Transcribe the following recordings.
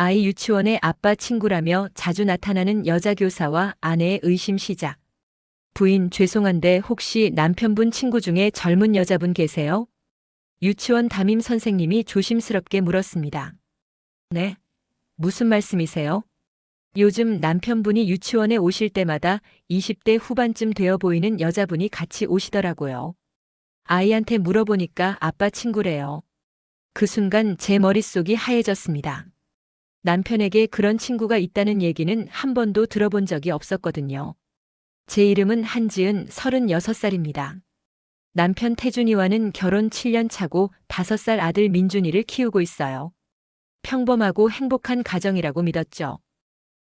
아이 유치원의 아빠 친구라며 자주 나타나는 여자 교사와 아내의 의심 시작. 부인 죄송한데 혹시 남편분 친구 중에 젊은 여자분 계세요? 유치원 담임 선생님이 조심스럽게 물었습니다. 네. 무슨 말씀이세요? 요즘 남편분이 유치원에 오실 때마다 20대 후반쯤 되어 보이는 여자분이 같이 오시더라고요. 아이한테 물어보니까 아빠 친구래요. 그 순간 제 머릿속이 하얘졌습니다. 남편에게 그런 친구가 있다는 얘기는 한 번도 들어본 적이 없었거든요. 제 이름은 한지은 36살입니다. 남편 태준이와는 결혼 7년 차고 5살 아들 민준이를 키우고 있어요. 평범하고 행복한 가정이라고 믿었죠.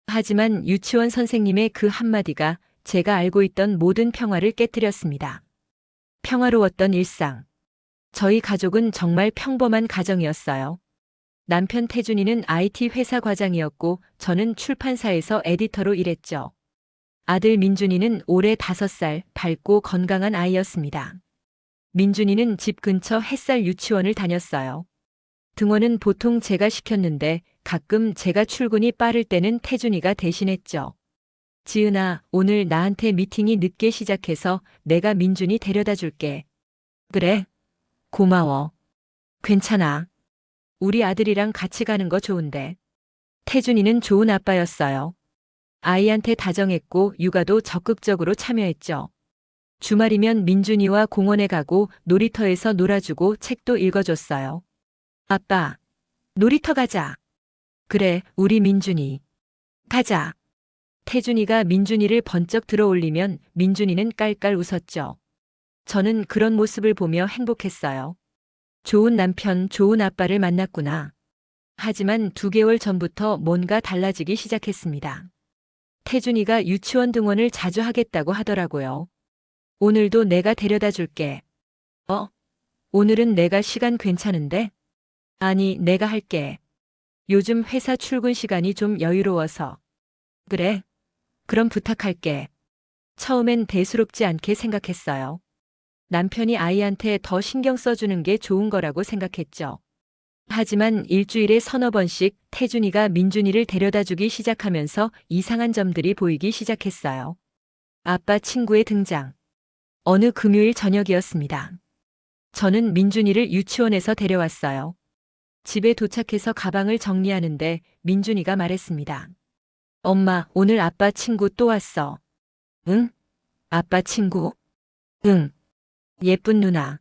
하지만 유치원 선생님의 그 한마디가 제가 알고 있던 모든 평화를 깨뜨렸습니다. 평화로웠던 일상. 저희 가족은 정말 평범한 가정이었어요. 남편 태준이는 IT 회사 과장이었고 저는 출판사에서 에디터로 일했죠. 아들 민준이는 올해 5살 밝고 건강한 아이였습니다. 민준이는 집 근처 햇살 유치원을 다녔어요. 등원은 보통 제가 시켰는데 가끔 제가 출근이 빠를 때는 태준이가 대신했죠. 지은아, 오늘 나한테 미팅이 늦게 시작해서 내가 민준이 데려다 줄게. 그래. 고마워. 괜찮아. 우리 아들이랑 같이 가는 거 좋은데. 태준이는 좋은 아빠였어요. 아이한테 다정했고 육아도 적극적으로 참여했죠. 주말이면 민준이와 공원에 가고 놀이터에서 놀아주고 책도 읽어줬어요. 아빠, 놀이터 가자. 그래, 우리 민준이. 가자. 태준이가 민준이를 번쩍 들어 올리면 민준이는 깔깔 웃었죠. 저는 그런 모습을 보며 행복했어요. 좋은 남편, 좋은 아빠를 만났구나. 하지만 두 개월 전부터 뭔가 달라지기 시작했습니다. 태준이가 유치원 등원을 자주 하겠다고 하더라고요. 오늘도 내가 데려다 줄게. 어? 오늘은 내가 시간 괜찮은데? 아니, 내가 할게. 요즘 회사 출근 시간이 좀 여유로워서. 그래. 그럼 부탁할게. 처음엔 대수롭지 않게 생각했어요. 남편이 아이한테 더 신경 써주는 게 좋은 거라고 생각했죠. 하지만 일주일에 서너 번씩 태준이가 민준이를 데려다 주기 시작하면서 이상한 점들이 보이기 시작했어요. 아빠 친구의 등장. 어느 금요일 저녁이었습니다. 저는 민준이를 유치원에서 데려왔어요. 집에 도착해서 가방을 정리하는데 민준이가 말했습니다. 엄마, 오늘 아빠 친구 또 왔어. 응? 아빠 친구? 응. 예쁜 누나.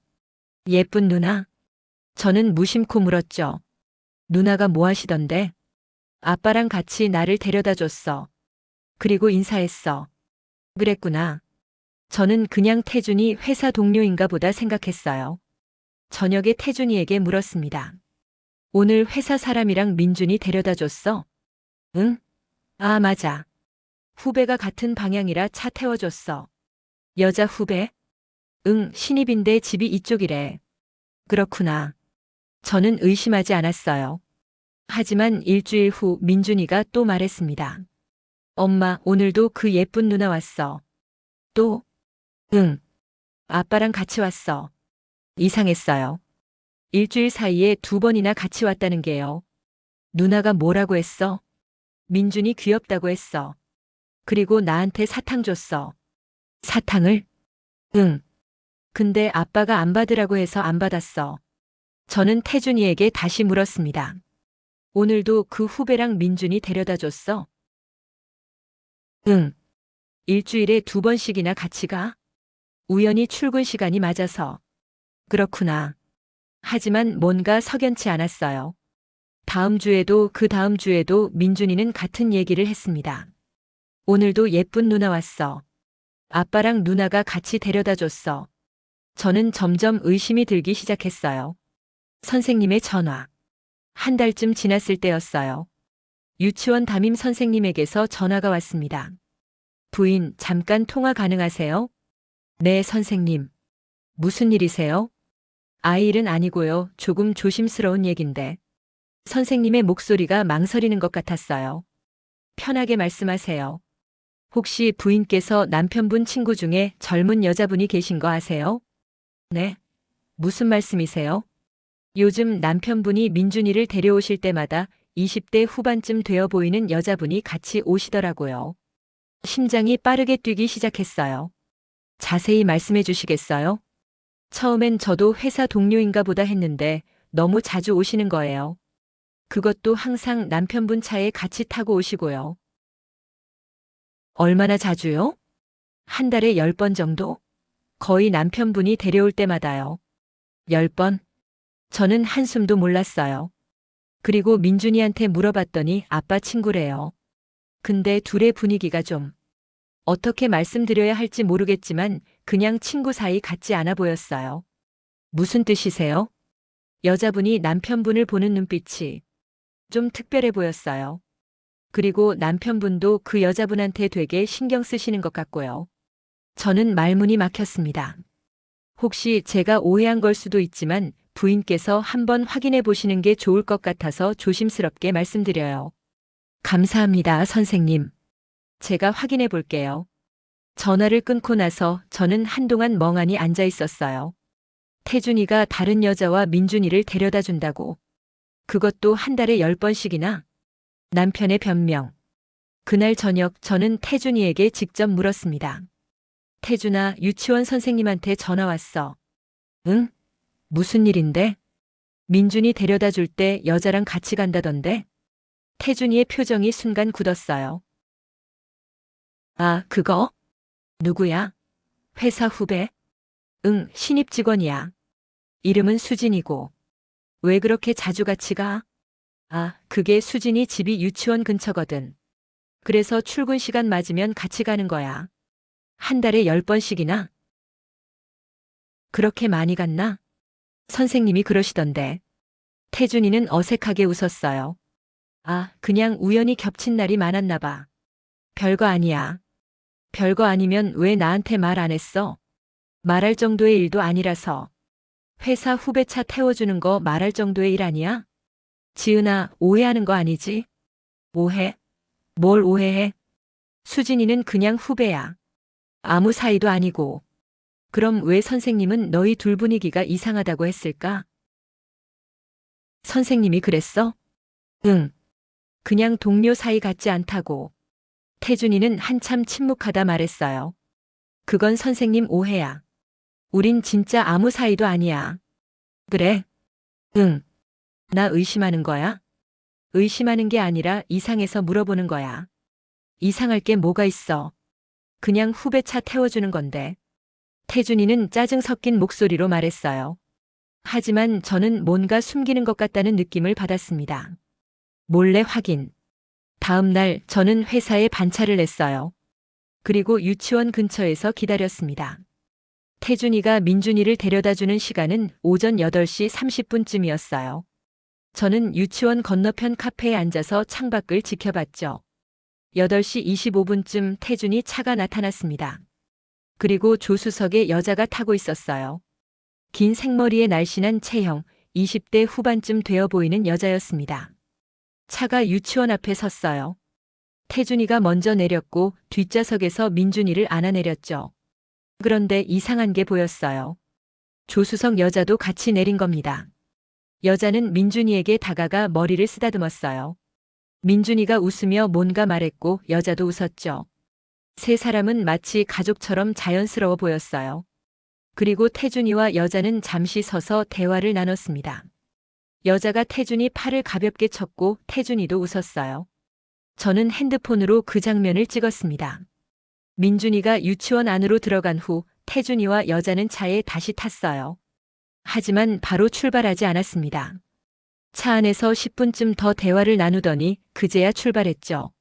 예쁜 누나? 저는 무심코 물었죠. 누나가 뭐 하시던데? 아빠랑 같이 나를 데려다 줬어. 그리고 인사했어. 그랬구나. 저는 그냥 태준이 회사 동료인가 보다 생각했어요. 저녁에 태준이에게 물었습니다. 오늘 회사 사람이랑 민준이 데려다 줬어? 응? 아, 맞아. 후배가 같은 방향이라 차 태워줬어. 여자 후배? 응, 신입인데 집이 이쪽이래. 그렇구나. 저는 의심하지 않았어요. 하지만 일주일 후 민준이가 또 말했습니다. 엄마, 오늘도 그 예쁜 누나 왔어. 또? 응. 아빠랑 같이 왔어. 이상했어요. 일주일 사이에 두 번이나 같이 왔다는 게요. 누나가 뭐라고 했어? 민준이 귀엽다고 했어. 그리고 나한테 사탕 줬어. 사탕을? 응. 근데 아빠가 안 받으라고 해서 안 받았어. 저는 태준이에게 다시 물었습니다. 오늘도 그 후배랑 민준이 데려다 줬어? 응. 일주일에 두 번씩이나 같이 가? 우연히 출근 시간이 맞아서. 그렇구나. 하지만 뭔가 석연치 않았어요. 다음 주에도 그 다음 주에도 민준이는 같은 얘기를 했습니다. 오늘도 예쁜 누나 왔어. 아빠랑 누나가 같이 데려다 줬어. 저는 점점 의심이 들기 시작했어요. 선생님의 전화. 한 달쯤 지났을 때였어요. 유치원 담임 선생님에게서 전화가 왔습니다. 부인, 잠깐 통화 가능하세요? 네, 선생님. 무슨 일이세요? 아이 일은 아니고요. 조금 조심스러운 얘긴데. 선생님의 목소리가 망설이는 것 같았어요. 편하게 말씀하세요. 혹시 부인께서 남편분 친구 중에 젊은 여자분이 계신 거 아세요? 네. 무슨 말씀이세요? 요즘 남편분이 민준이를 데려오실 때마다 20대 후반쯤 되어 보이는 여자분이 같이 오시더라고요. 심장이 빠르게 뛰기 시작했어요. 자세히 말씀해 주시겠어요? 처음엔 저도 회사 동료인가 보다 했는데 너무 자주 오시는 거예요. 그것도 항상 남편분 차에 같이 타고 오시고요. 얼마나 자주요? 한 달에 10번 정도? 거의 남편분이 데려올 때마다요. 10번? 저는 한숨도 몰랐어요. 그리고 민준이한테 물어봤더니 아빠 친구래요. 근데 둘의 분위기가 좀 어떻게 말씀드려야 할지 모르겠지만 그냥 친구 사이 같지 않아 보였어요. 무슨 뜻이세요? 여자분이 남편분을 보는 눈빛이 좀 특별해 보였어요. 그리고 남편분도 그 여자분한테 되게 신경 쓰시는 것 같고요. 저는 말문이 막혔습니다. 혹시 제가 오해한 걸 수도 있지만 부인께서 한번 확인해 보시는 게 좋을 것 같아서 조심스럽게 말씀드려요. 감사합니다, 선생님. 제가 확인해 볼게요. 전화를 끊고 나서 저는 한동안 멍하니 앉아 있었어요. 태준이가 다른 여자와 민준이를 데려다 준다고. 그것도 한 달에 열 번씩이나. 남편의 변명. 그날 저녁 저는 태준이에게 직접 물었습니다. 태준아, 유치원 선생님한테 전화 왔어. 응? 무슨 일인데? 민준이 데려다 줄 때 여자랑 같이 간다던데? 태준이의 표정이 순간 굳었어요. 아, 그거? 누구야? 회사 후배? 응, 신입 직원이야. 이름은 수진이고. 왜 그렇게 자주 같이 가? 아, 그게 수진이 집이 유치원 근처거든. 그래서 출근 시간 맞으면 같이 가는 거야. 한 달에 열 번씩이나? 그렇게 많이 갔나? 선생님이 그러시던데. 태준이는 어색하게 웃었어요. 아, 그냥 우연히 겹친 날이 많았나 봐. 별거 아니야. 별거 아니면 왜 나한테 말 안 했어? 말할 정도의 일도 아니라서. 회사 후배차 태워주는 거 말할 정도의 일 아니야? 지은아, 오해하는 거 아니지? 오해? 뭘 오해해? 수진이는 그냥 후배야. 아무 사이도 아니고. 그럼 왜 선생님은 너희 둘 분위기가 이상하다고 했을까? 선생님이 그랬어? 응. 그냥 동료 사이 같지 않다고. 태준이는 한참 침묵하다 말했어요. 그건 선생님 오해야. 우린 진짜 아무 사이도 아니야. 그래? 응. 나 의심하는 거야? 의심하는 게 아니라 이상해서 물어보는 거야. 이상할 게 뭐가 있어? 그냥 후배 차 태워주는 건데. 태준이는 짜증 섞인 목소리로 말했어요. 하지만 저는 뭔가 숨기는 것 같다는 느낌을 받았습니다. 몰래 확인. 다음 날 저는 회사에 반차를 냈어요. 그리고 유치원 근처에서 기다렸습니다. 태준이가 민준이를 데려다 주는 시간은 오전 8시 30분쯤이었어요. 저는 유치원 건너편 카페에 앉아서 창밖을 지켜봤죠. 8시 25분쯤 태준이 차가 나타났습니다. 그리고 조수석에 여자가 타고 있었어요. 긴 생머리에 날씬한 체형, 20대 후반쯤 되어 보이는 여자였습니다. 차가 유치원 앞에 섰어요. 태준이가 먼저 내렸고 뒷좌석에서 민준이를 안아 내렸죠. 그런데 이상한 게 보였어요. 조수석 여자도 같이 내린 겁니다. 여자는 민준이에게 다가가 머리를 쓰다듬었어요. 민준이가 웃으며 뭔가 말했고 여자도 웃었죠. 세 사람은 마치 가족처럼 자연스러워 보였어요. 그리고 태준이와 여자는 잠시 서서 대화를 나눴습니다. 여자가 태준이 팔을 가볍게 쳤고 태준이도 웃었어요. 저는 핸드폰으로 그 장면을 찍었습니다. 민준이가 유치원 안으로 들어간 후 태준이와 여자는 차에 다시 탔어요. 하지만 바로 출발하지 않았습니다. 차 안에서 10분쯤 더 대화를 나누더니 그제야 출발했죠.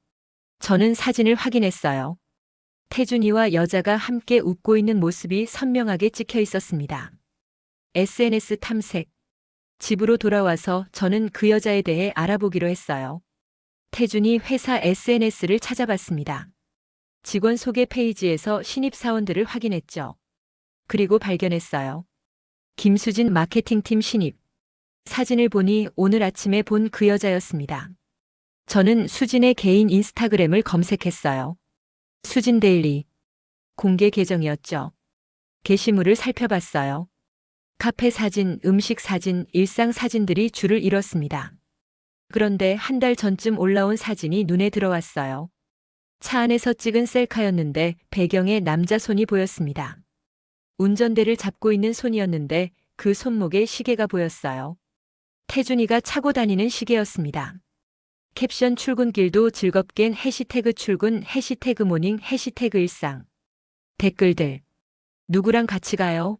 저는 사진을 확인했어요. 태준이와 여자가 함께 웃고 있는 모습이 선명하게 찍혀 있었습니다. SNS 탐색. 집으로 돌아와서 저는 그 여자에 대해 알아보기로 했어요. 태준이 회사 SNS를 찾아봤습니다. 직원 소개 페이지에서 신입사원들을 확인했죠. 그리고 발견했어요. 김수진 마케팅팀 신입. 사진을 보니 오늘 아침에 본 그 여자였습니다. 저는 수진의 개인 인스타그램을 검색했어요. 수진 데일리. 공개 계정이었죠. 게시물을 살펴봤어요. 카페 사진, 음식 사진, 일상 사진들이 줄을 이뤘습니다. 그런데 한 달 전쯤 올라온 사진이 눈에 들어왔어요. 차 안에서 찍은 셀카였는데 배경에 남자 손이 보였습니다. 운전대를 잡고 있는 손이었는데 그 손목에 시계가 보였어요. 태준이가 차고 다니는 시계였습니다. 캡션 출근길도 즐겁겐 해시태그 출근 해시태그 모닝 해시태그 일상 댓글들 누구랑 같이 가요?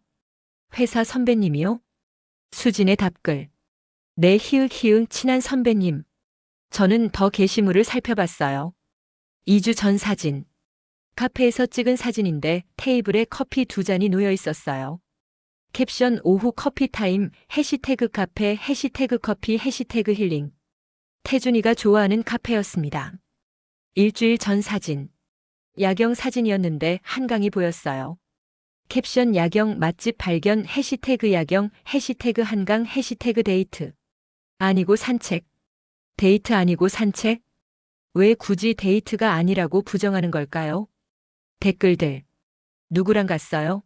회사 선배님이요? 수진의 답글 내 히읗 히읗 친한 선배님 저는 더 게시물을 살펴봤어요. 2주 전 사진 카페에서 찍은 사진인데 테이블에 커피 두 잔이 놓여 있었어요. 캡션 오후 커피 타임 해시태그 카페 해시태그 커피 해시태그 힐링 태준이가 좋아하는 카페였습니다. 일주일 전 사진 야경 사진이었는데 한강이 보였어요. 캡션 야경 맛집 발견 해시태그 야경 해시태그 한강 해시태그 데이트 아니고 산책 데이트 아니고 산책 왜 굳이 데이트가 아니라고 부정하는 걸까요? 댓글들 누구랑 갔어요?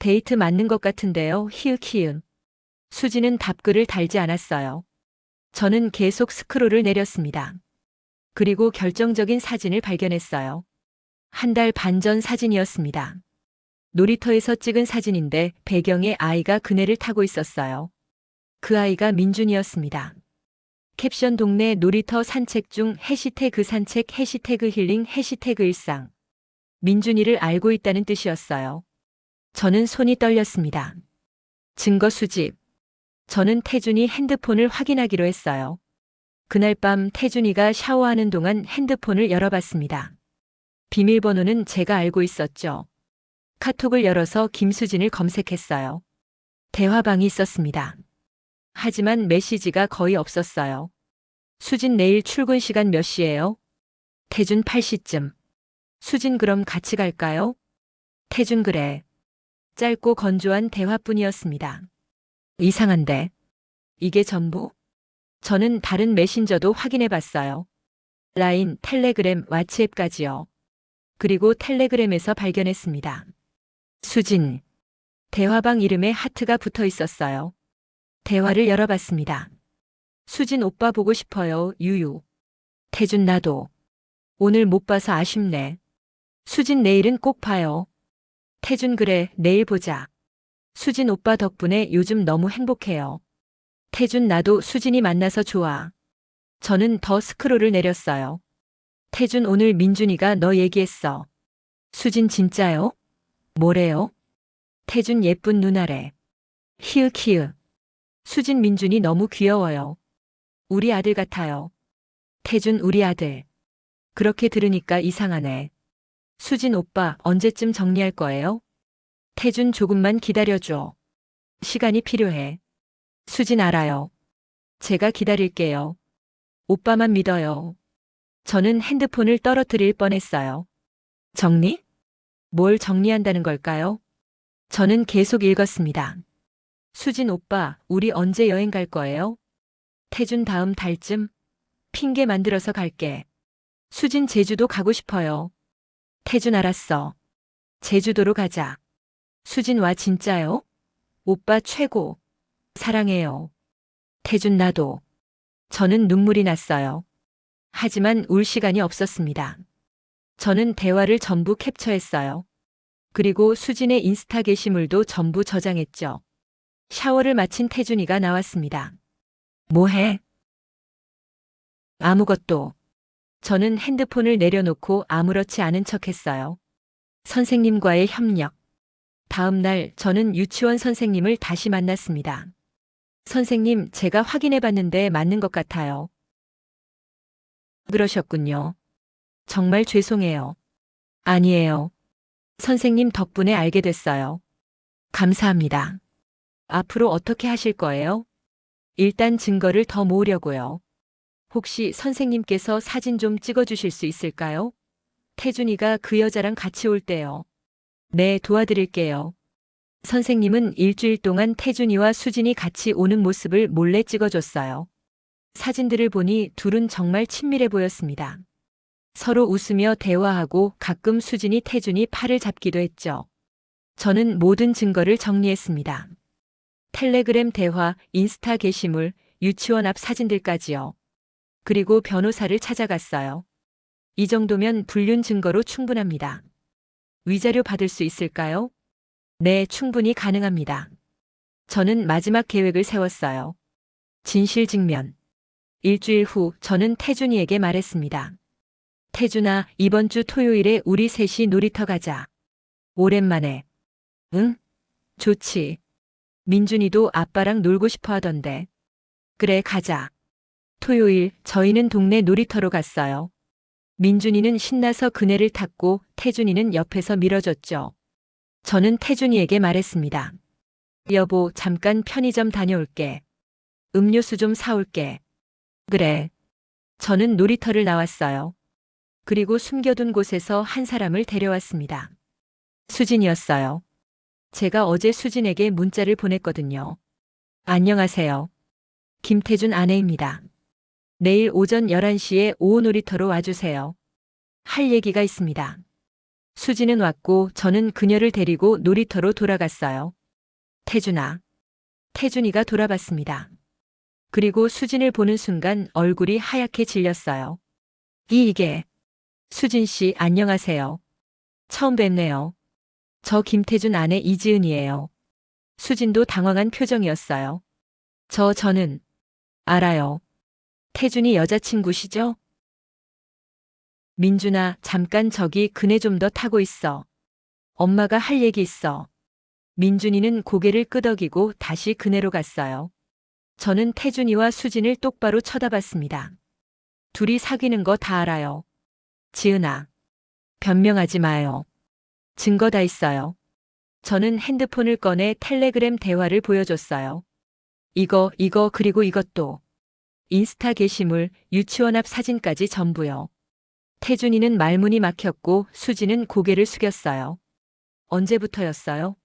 데이트 맞는 것 같은데요. 히읗히읗. 수지는 답글을 달지 않았어요. 저는 계속 스크롤을 내렸습니다. 그리고 결정적인 사진을 발견했어요. 한 달 반 전 사진이었습니다. 놀이터에서 찍은 사진인데 배경에 아이가 그네를 타고 있었어요. 그 아이가 민준이었습니다. 캡션 동네 놀이터 산책 중 해시태그 산책 해시태그 힐링 해시태그 일상. 민준이를 알고 있다는 뜻이었어요. 저는 손이 떨렸습니다. 증거 수집. 저는 태준이 핸드폰을 확인하기로 했어요. 그날 밤 태준이가 샤워하는 동안 핸드폰을 열어봤습니다. 비밀번호는 제가 알고 있었죠. 카톡을 열어서 김수진을 검색했어요. 대화방이 있었습니다. 하지만 메시지가 거의 없었어요. 수진 내일 출근 시간 몇 시예요? 태준 8시쯤. 수진 그럼 같이 갈까요? 태준 그래. 짧고 건조한 대화뿐이었습니다. 이상한데. 이게 전부? 저는 다른 메신저도 확인해 봤어요. 라인, 텔레그램, 왓츠앱까지요. 그리고 텔레그램에서 발견했습니다. 수진. 대화방 이름에 하트가 붙어 있었어요. 대화를 열어봤습니다. 수진 오빠 보고 싶어요, 유유. 태준 나도. 오늘 못 봐서 아쉽네. 수진 내일은 꼭 봐요. 태준 그래, 내일 보자. 수진 오빠 덕분에 요즘 너무 행복해요. 태준 나도 수진이 만나서 좋아. 저는 더 스크롤을 내렸어요. 태준 오늘 민준이가 너 얘기했어. 수진 진짜요? 뭐래요? 태준 예쁜 누나래. 히읗히읗. 수진 민준이 너무 귀여워요. 우리 아들 같아요. 태준 우리 아들. 그렇게 들으니까 이상하네. 수진 오빠 언제쯤 정리할 거예요? 태준 조금만 기다려줘. 시간이 필요해. 수진 알아요. 제가 기다릴게요. 오빠만 믿어요. 저는 핸드폰을 떨어뜨릴 뻔했어요. 정리? 뭘 정리한다는 걸까요? 저는 계속 읽었습니다. 수진 오빠, 우리 언제 여행 갈 거예요? 태준 다음 달쯤? 핑계 만들어서 갈게. 수진 제주도 가고 싶어요. 태준 알았어. 제주도로 가자. 수진 와 진짜요? 오빠 최고. 사랑해요. 태준 나도. 저는 눈물이 났어요. 하지만 울 시간이 없었습니다. 저는 대화를 전부 캡처했어요. 그리고 수진의 인스타 게시물도 전부 저장했죠. 샤워를 마친 태준이가 나왔습니다. 뭐해? 아무것도. 저는 핸드폰을 내려놓고 아무렇지 않은 척 했어요. 선생님과의 협력. 다음 날 저는 유치원 선생님을 다시 만났습니다. 선생님, 제가 확인해 봤는데 맞는 것 같아요. 그러셨군요. 정말 죄송해요. 아니에요. 선생님 덕분에 알게 됐어요. 감사합니다. 앞으로 어떻게 하실 거예요? 일단 증거를 더 모으려고요. 혹시 선생님께서 사진 좀 찍어 주실 수 있을까요? 태준이가 그 여자랑 같이 올 때요. 네, 도와드릴게요. 선생님은 일주일 동안 태준이와 수진이 같이 오는 모습을 몰래 찍어줬어요. 사진들을 보니 둘은 정말 친밀해 보였습니다. 서로 웃으며 대화하고 가끔 수진이 태준이 팔을 잡기도 했죠. 저는 모든 증거를 정리했습니다. 텔레그램 대화, 인스타 게시물, 유치원 앞 사진들까지요. 그리고 변호사를 찾아갔어요. 이 정도면 불륜 증거로 충분합니다. 위자료 받을 수 있을까요? 네, 충분히 가능합니다. 저는 마지막 계획을 세웠어요. 진실 증면. 일주일 후 저는 태준이에게 말했습니다. 태준아, 이번 주 토요일에 우리 셋이 놀이터 가자. 오랜만에. 응? 좋지. 민준이도 아빠랑 놀고 싶어 하던데. 그래, 가자. 토요일 저희는 동네 놀이터로 갔어요. 민준이는 신나서 그네를 탔고 태준이는 옆에서 밀어줬죠. 저는 태준이에게 말했습니다. 여보, 잠깐 편의점 다녀올게. 음료수 좀 사올게. 그래. 저는 놀이터를 나왔어요. 그리고 숨겨둔 곳에서 한 사람을 데려왔습니다. 수진이었어요. 제가 어제 수진에게 문자를 보냈거든요. 안녕하세요. 김태준 아내입니다. 내일 오전 11시에 오후 놀이터로 와주세요. 할 얘기가 있습니다. 수진은 왔고 저는 그녀를 데리고 놀이터로 돌아갔어요. 태준아. 태준이가 돌아봤습니다. 그리고 수진을 보는 순간 얼굴이 하얗게 질렸어요. 이 이게. 수진 씨 안녕하세요. 처음 뵙네요. 저 김태준 아내 이지은이에요. 수진도 당황한 표정이었어요. 저 저는 알아요. 태준이 여자친구시죠? 민준아, 잠깐 저기 그네 좀 더 타고 있어. 엄마가 할 얘기 있어. 민준이는 고개를 끄덕이고 다시 그네로 갔어요. 저는 태준이와 수진을 똑바로 쳐다봤습니다. 둘이 사귀는 거 다 알아요. 지은아. 변명하지 마요. 증거 다 있어요. 저는 핸드폰을 꺼내 텔레그램 대화를 보여줬어요. 이거, 이거, 그리고 이것도. 인스타 게시물, 유치원 앞 사진까지 전부요. 태준이는 말문이 막혔고 수지는 고개를 숙였어요. 언제부터였어요?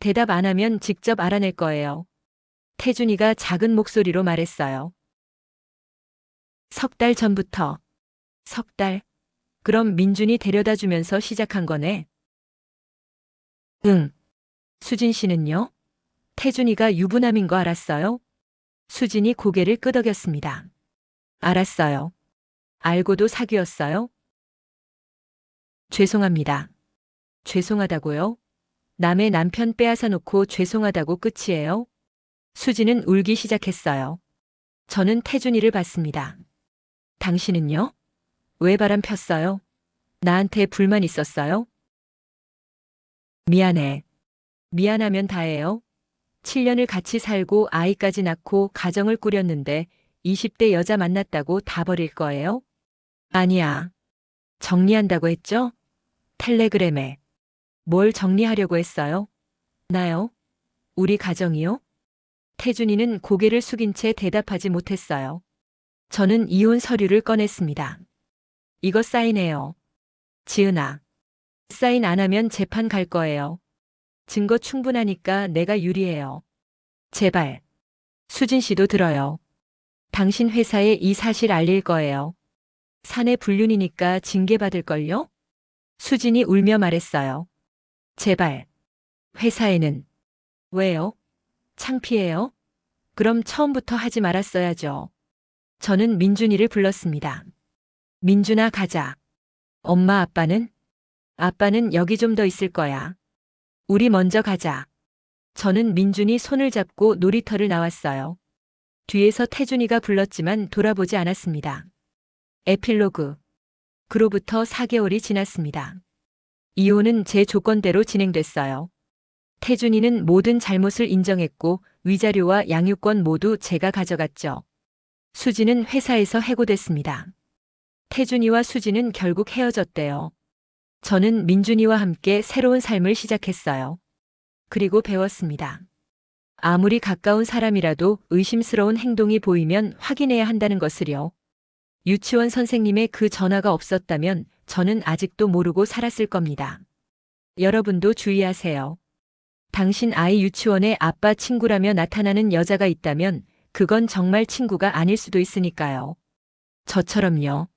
대답 안 하면 직접 알아낼 거예요. 태준이가 작은 목소리로 말했어요. 석 달 전부터. 석 달. 그럼 민준이 데려다 주면서 시작한 거네. 응. 수진 씨는요? 태준이가 유부남인 거 알았어요? 수진이 고개를 끄덕였습니다. 알았어요. 알고도 사귀었어요? 죄송합니다. 죄송하다고요? 남의 남편 빼앗아 놓고 죄송하다고 끝이에요? 수지는 울기 시작했어요. 저는 태준이를 봤습니다. 당신은요? 왜 바람 폈어요? 나한테 불만 있었어요? 미안해. 미안하면 다해요. 7년을 같이 살고 아이까지 낳고 가정을 꾸렸는데 20대 여자 만났다고 다 버릴 거예요? 아니야. 정리한다고 했죠? 텔레그램에. 뭘 정리하려고 했어요? 나요? 우리 가정이요? 태준이는 고개를 숙인 채 대답하지 못했어요. 저는 이혼 서류를 꺼냈습니다. 이거 사인해요. 지은아. 사인 안 하면 재판 갈 거예요. 증거 충분하니까 내가 유리해요. 제발. 수진 씨도 들어요. 당신 회사에 이 사실 알릴 거예요. 사내 불륜이니까 징계받을걸요? 수진이 울며 말했어요. 제발. 회사에는. 왜요? 창피해요? 그럼 처음부터 하지 말았어야죠. 저는 민준이를 불렀습니다. 민준아 가자. 엄마 아빠는? 아빠는 여기 좀 더 있을 거야. 우리 먼저 가자. 저는 민준이 손을 잡고 놀이터를 나왔어요. 뒤에서 태준이가 불렀지만 돌아보지 않았습니다. 에필로그. 그로부터 4개월이 지났습니다. 이혼은 제 조건대로 진행됐어요. 태준이는 모든 잘못을 인정했고 위자료와 양육권 모두 제가 가져갔죠. 수지는 회사에서 해고됐습니다. 태준이와 수지는 결국 헤어졌대요. 저는 민준이와 함께 새로운 삶을 시작했어요. 그리고 배웠습니다. 아무리 가까운 사람이라도 의심스러운 행동이 보이면 확인해야 한다는 것을요. 유치원 선생님의 그 전화가 없었다면 저는 아직도 모르고 살았을 겁니다. 여러분도 주의하세요. 당신 아이 유치원에 아빠 친구라며 나타나는 여자가 있다면 그건 정말 친구가 아닐 수도 있으니까요. 저처럼요.